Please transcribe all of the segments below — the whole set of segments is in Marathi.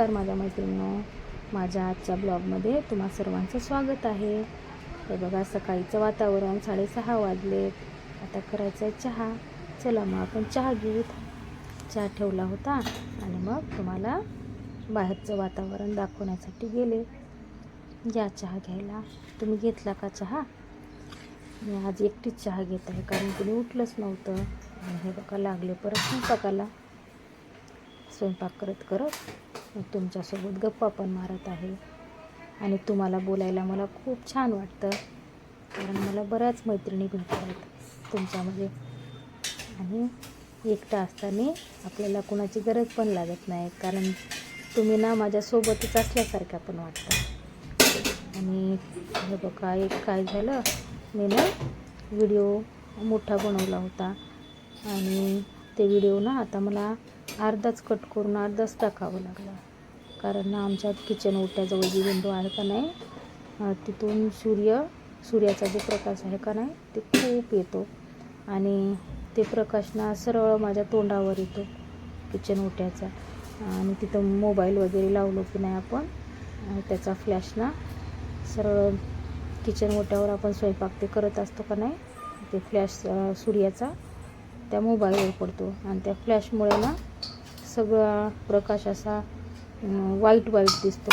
नमस्कार माझ्या मैत्रिणींनो. माझ्या आजच्या ब्लॉगमध्ये तुम्हा सर्वांचं स्वागत आहे. हे बघा सकाळीचं वातावरण साडेसहा वाजले. आता करायचं आहे चहा. चला मग आपण चहा घेऊत चहा ठेवला होता आणि मग तुम्हाला बाहेरचं वातावरण दाखवण्यासाठी गेले. या चहा घ्यायला. तुम्ही घेतला का चहा? मी आज एकटीच चहा घेत आहे कारण कुणी उठलंच नव्हतं. आणि हे बघा लागले परत स्वयंपाकाला. स्वयंपाक करत करत तुमच्यासोबत गप्पा पण मारत आहे. आणि तुम्हाला बोलायला मला खूप छान वाटतं. कारण मला बऱ्याच मैत्रिणी भेटतात तुमच्यामध्ये. आणि एकटा असताना आपल्याला कुणाची गरज पण लागत नाही. कारण तुम्ही ना माझ्यासोबतच असल्यासारख्या पण वाटतं. आणि हे बघा एक काय झालं? मी ना व्हिडिओ मोठा बनवला होता. आणि ते व्हिडिओ ना आता मला अर्धाच कट करून अर्धाच टाकावं लागला. कारण ना आमच्या किचन ओट्याजवळ जी विंडो आहे का नाही तिथून सूर्य सूर्याचा जो प्रकाश आहे का नाही ते खूप येतो. आणि ते प्रकाश ना सरळ माझ्या तोंडावर येतो किचन ओट्याचा. आणि तिथं मोबाईल वगैरे लावलो की नाही आपण त्याचा फ्लॅश ना सरळ किचन ओट्यावर आपण स्वयंपाक ते करत असतो का नाही ते फ्लॅश सूर्याचा. त्या मोबाईलवर पडतो. आणि त्या फ्लॅशमुळे ना सगळा प्रकाश असा वाईट वाईट दिसतो.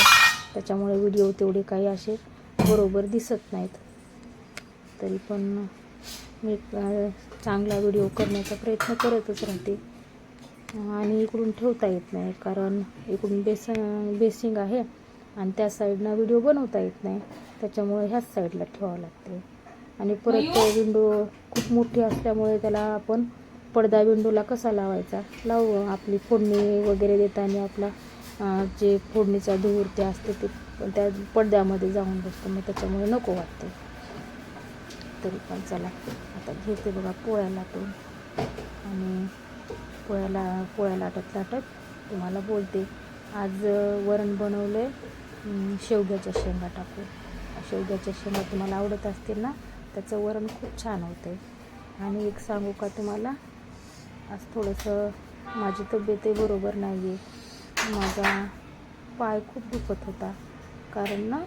त्याच्यामुळे व्हिडिओ तेवढे काही असे बरोबर दिसत नाहीत. तरी पण मी चांगला व्हिडिओ करण्याचा प्रयत्न करतच राहते. आणि इकडून ठेवता येत नाही कारण इकडून बेस बेसिंग आहे आणि त्या साईडनं व्हिडिओ बनवता येत नाही. त्याच्यामुळे ह्याच साईडला ठेवावं लागते. आणि परत तो विंडो खूप मोठी असल्यामुळे त्याला आपण पडदा विंडोला कसा लावायचा? लावू आपली फोडणी वगैरे देताना आपला जे फोडणीचा धूर ते असते ते पण त्या पडद्यामध्ये जाऊन बसतो. मग त्याच्यामुळे नको वाटते. तरी पण चला. आता घेते बघा पोळ्या लाटून. आणि पोळ्याला पोळ्या लाटत लाटत तुम्हाला बोलते. आज वरण बनवलं. आहे शेवग्याच्या शेंगा टाकू. शेवग्याच्या शेंगा तुम्हाला आवडत असतील ना त्याचं वरण खूप छान होतं आहे आणि एक सांगू का तुम्हाला? आज थोडंसं माझी तब्येतही बरोबर नाही आहे माझा पाय खूप दुखत होता. कारण ना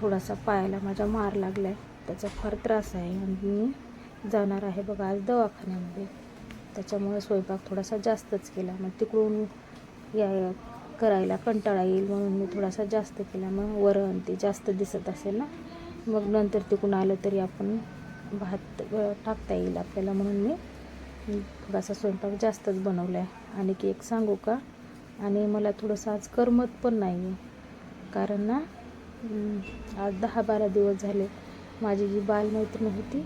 थोडासा पायाला माझ्या मार लागला आहे त्याचा फार त्रास आहे आणि मी जाणार आहे बघा आज दवाखान्यामध्ये. त्याच्यामुळे स्वयंपाक थोडासा जास्तच केला. मग तिकडून या करायला कंटाळा येईल म्हणून मी थोडासा जास्त केला. मग वरण ते जास्त दिसत असेल ना मग नंतर तिकडून आलं तरी आपण भात टाकता येईल आपल्याला म्हणून मी थोडासा स्वयंपाक जास्तच बनवला आहे आणि की एक सांगू का? आणि मला थोडंसं आज करमत पण नाही आहे कारण ना आज दहा बारा दिवस झाले माझी जी बालमैत्रीण होती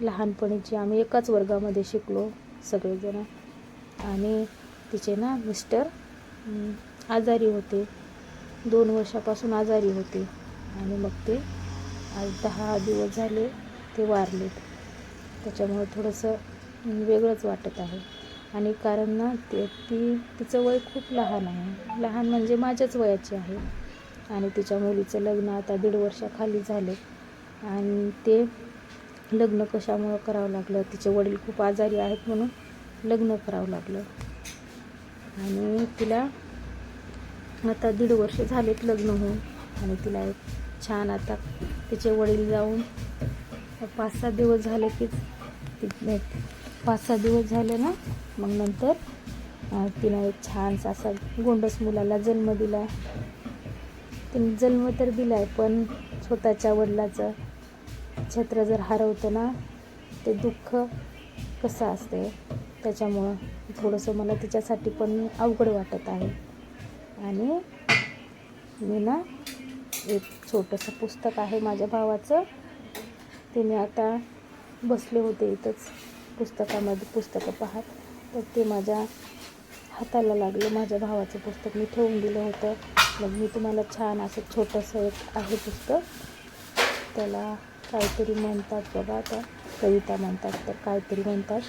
लहानपणीची आम्ही एकाच वर्गामध्ये शिकलो सगळेजण. आणि तिचे ना मिस्टर आजारी होते. दोन वर्षापासून आजारी होते. आणि मग ते आज दहा दिवस झाले ते वारलेत. त्याच्यामुळे थोडंसं म्हणजे वेगळंच वाटत आहे. आणि कारण ना ते ती तिचं वय खूप लहान आहे. लहान म्हणजे माझ्याच वयाची आहे. आणि तिच्या मुलीचं लग्न आता दीड वर्षाखाली झाले. आणि ते लग्न कशामुळं करावं लागलं? तिचे वडील खूप आजारी आहेत म्हणून लग्न करावं लागलं. आणि तिला आता दीड वर्ष झालेत लग्न होऊन. आणि तिला एक छान आता तिचे वडील जाऊन पाच सात दिवस झाले की ती पाच सहा दिवस झाले ना मग नंतर तिनं एक छानसा असा गोंडस मुलाला जन्म दिला तिने जन्म तर दिला आहे पण स्वतःच्या वडिलाचं छत्र जर हरवतं ना ते दुःख कसं असते त्याच्यामुळं थोडंसं मला तिच्यासाठी पण अवघड वाटत आहे. आणि मी ना एक छोटंसं पुस्तक आहे माझ्या भावाचं. तिने आता बसले होते इथंच. पुस्तकामध्ये पुस्तकं पाहत तर ते माझ्या हाताला लागलं. माझ्या भावाचं पुस्तक मी ठेवून दिलं होतं. मग मी तुम्हाला छान असं छोटंसं एक आहे पुस्तक. त्याला काहीतरी म्हणतात बघा आता कविता म्हणतात तर काहीतरी म्हणतात.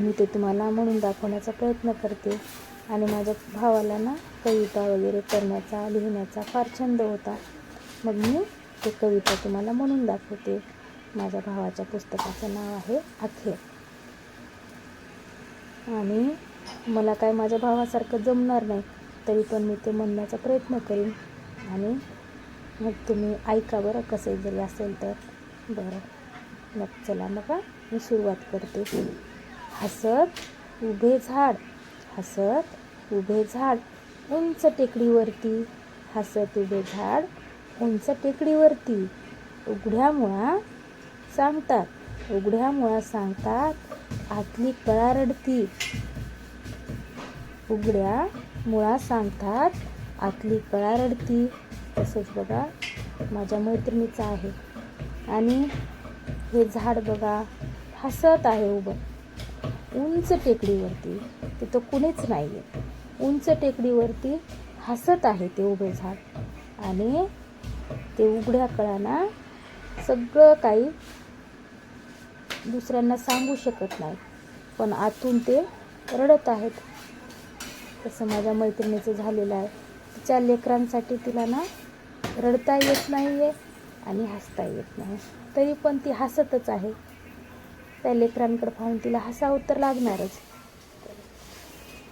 मी ते तुम्हाला म्हणून दाखवण्याचा प्रयत्न करते. आणि माझ्या भावाला ना कविता वगैरे करण्याचा लिहिण्याचा फार छंद होता. मग मी ते कविता तुम्हाला म्हणून दाखवते. माझ्या भावाच्या पुस्तकाचं नाव आहे अखेर. आणि मला काय माझ्या भावासारखं जमणार नाही तरी पण मी ते म्हणण्याचा प्रयत्न करीन. आणि मग तुम्ही ऐका बरं कसं जरी असेल तर. बरं मग चला मग मी सुरुवात करते. हसत उभे झाड हसत उभे झाड उंच टेकडीवरती. हसत उभे झाड उंच टेकडीवरती. उघड्या मुळा सांगतात. उघड्या मुळा सांगतात आतली कळा रडती. उघड्या मुळा सांगतात आतली कळा रडती. तसंच बघा माझ्या मैत्रिणीचं आहे. आणि हे झाड बघा हसत आहे उभं. उंच टेकडीवरती तिथं कुणीच नाही आहे उंच टेकडीवरती हसत आहे ते उभे झाड. आणि ते उघड्या कळाना सगळं काही दुसऱ्यांना सांगू शकत नाही. पण आतून ते रडत आहेत. तसं माझ्या मैत्रिणीचं झालेलं आहे. तिच्या लेकरांसाठी तिला ना रडता येत नाही आहे आणि हसता येत नाही. तरी पण ती हसतच आहे. त्या लेकरांकडे पाहून तिला हसावं तर लागणारच.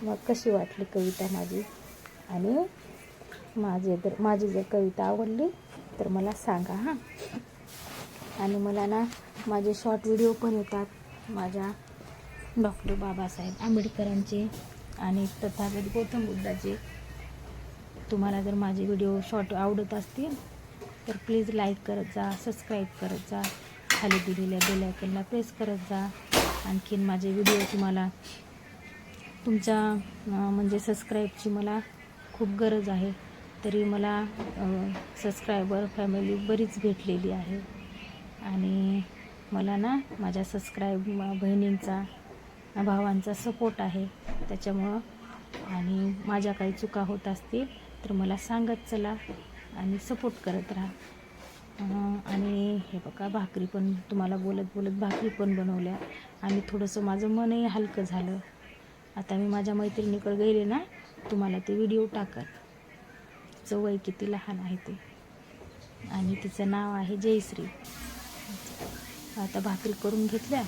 मग कशी वाटली कविता माझी? आणि माझे जर माझी जर कविता आवडली तर मला सांगा हां. आणि मला ना माझे शॉर्ट व्हिडिओ पण येतात. माझ्या डॉक्टर बाबासाहेब आंबेडकरांचे आणि तथागत गौतम बुद्धाचे. तुम्हाला जर माझे व्हिडिओ शॉर्ट आवडत असतील तर प्लीज लाईक करत जा सबस्क्राईब करत जा. खाली दिलेल्या बेलायकनला प्रेस करत जा. आणखीन माझे व्हिडिओ तुम्हाला तुमच्या म्हणजे सबस्क्राईबची मला खूप गरज आहे. तरी मला सबस्क्रायबर फॅमिली बरीच भेटलेली आहे. आणि मला ना माझ्या सबस्क्राईब बहिणींचा भावांचा सपोर्ट आहे. त्याच्यामुळं आणि माझ्या काही चुका होत असतील तर मला सांगत चला आणि सपोर्ट करत राहा. आणि हे बघा भाकरी पण तुम्हाला बोलत बोलत भाकरी पण बनवल्या. आणि थोडंसं माझं मनही हलकं झालं. आता मी माझ्या मैत्रिणीकडे गेले ना तुम्हाला ते व्हिडिओ टाकत. चवय किती लहान आहे ते. आणि तिचं नाव आहे जयश्री. आता भाकरी करून घेतल्या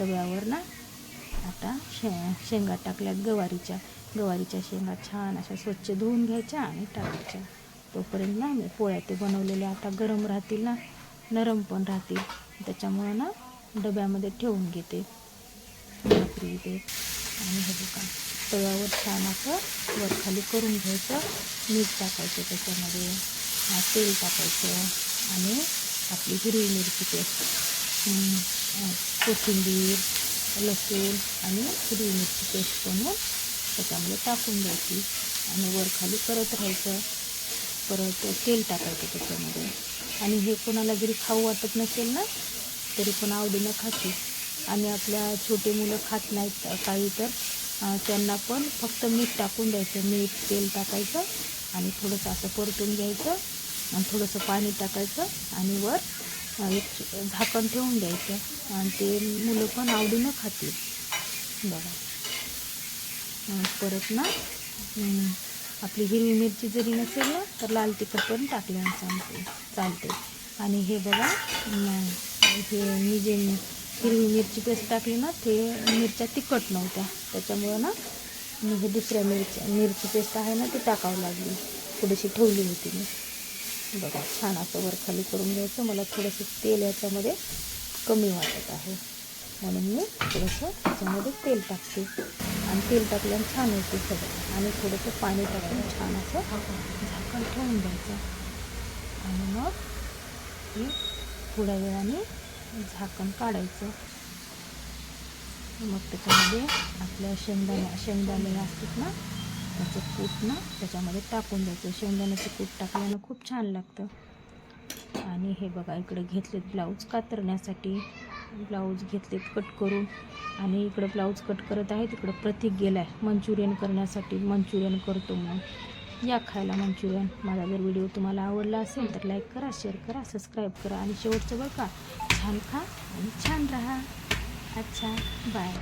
तव्यावर ना आता शे शेंगा टाकल्यात गवारीच्या. गवारीच्या शेंगा छान अशा स्वच्छ धुवून घ्यायच्या आणि टाकायच्या. तोपर्यंत ना मी पोळ्या ते बनवलेल्या आता गरम राहतील ना नरम पण राहतील. त्याच्यामुळं ना डब्यामध्ये ठेवून घेते. भाकरी ते. आणि हे बघा तव्यावर छान असं वर खाली करून घ्यायचं. मीठ टाकायचं त्याच्यामध्ये. तेल टाकायचं. आणि आपली हिरवी मिरची पेस्ट. कोथिंबीर लसूण आणि हिरवी मिरची पेस्ट बनवून त्याच्यामध्ये टाकून द्यायची. आणि वर खाली करत राहायचं. परत तेल टाकायचं त्याच्यामध्ये. आणि हे कोणाला जरी खाऊ वाटत नसेल ना तरी पण आवडीनं खाते आणि आपल्या छोटे मुलं खात नाहीत काही तर त्यांना पण फक्त मीठ टाकून द्यायचं. मीठ तेल टाकायचं आणि थोडंसं असं परतून घ्यायचं. आणि थोडंसं पाणी टाकायचं. आणि वर एक झाकण ठेवून द्यायचं. आणि ते मुलं पण आवडीनं खातील. बघा. परत ना आपली हिरवी मिरची जरी नसेल ना तर लाल तिखट पण टाकल्यानं चालते चालते. आणि हे बघा हे मी जे हिरवी मिरची पेस्ट टाकली ना ते मिरच्या तिखट नव्हत्या. त्याच्यामुळं ना मी हे दुसऱ्या मिरच्या मिरची पेस्ट आहे ना ती टाकावं लागली. थोडीशी ठेवली होती मी. बघा छान असं वर खाली करून घ्यायचं. मला थोडंसं तेल याच्यामध्ये कमी वाटत आहे. म्हणून मी थोडंसं त्याच्यामध्ये तेल टाकते. आणि तेल टाकल्याने छान होते सगळं. आणि थोडंसं पाणी टाकून छान असं झाकण ठेवून द्यायचं. आणि मग हे थोड्या वेळाने झाकण काढायचं. मग त्याच्यामध्ये आपल्या शेंगदाण्या शेंगदाणे असतात ना त्याचं कूट ना त्याच्यामध्ये टाकून द्यायचं. शेंगदाण्याचं कूट टाकल्यानं खूप छान लागतं. आणि हे बघा इकडे घेतलेत ब्लाऊज कातरण्यासाठी. ब्लाऊज घेतलेत कट करून. आणि इकडं ब्लाऊज कट करत आहे तिकडं प्रतीक गेला आहे मंचुरियन करण्यासाठी मंचुरियन करतो म्हणून. या खायला मंचुरियन. माझा जर व्हिडिओ तुम्हाला आवडला असेल तर लाईक करा शेअर करा सबस्क्राईब करा. आणि शेवटचं बघा छान खा आणि छान राहा. अच्छा बाय.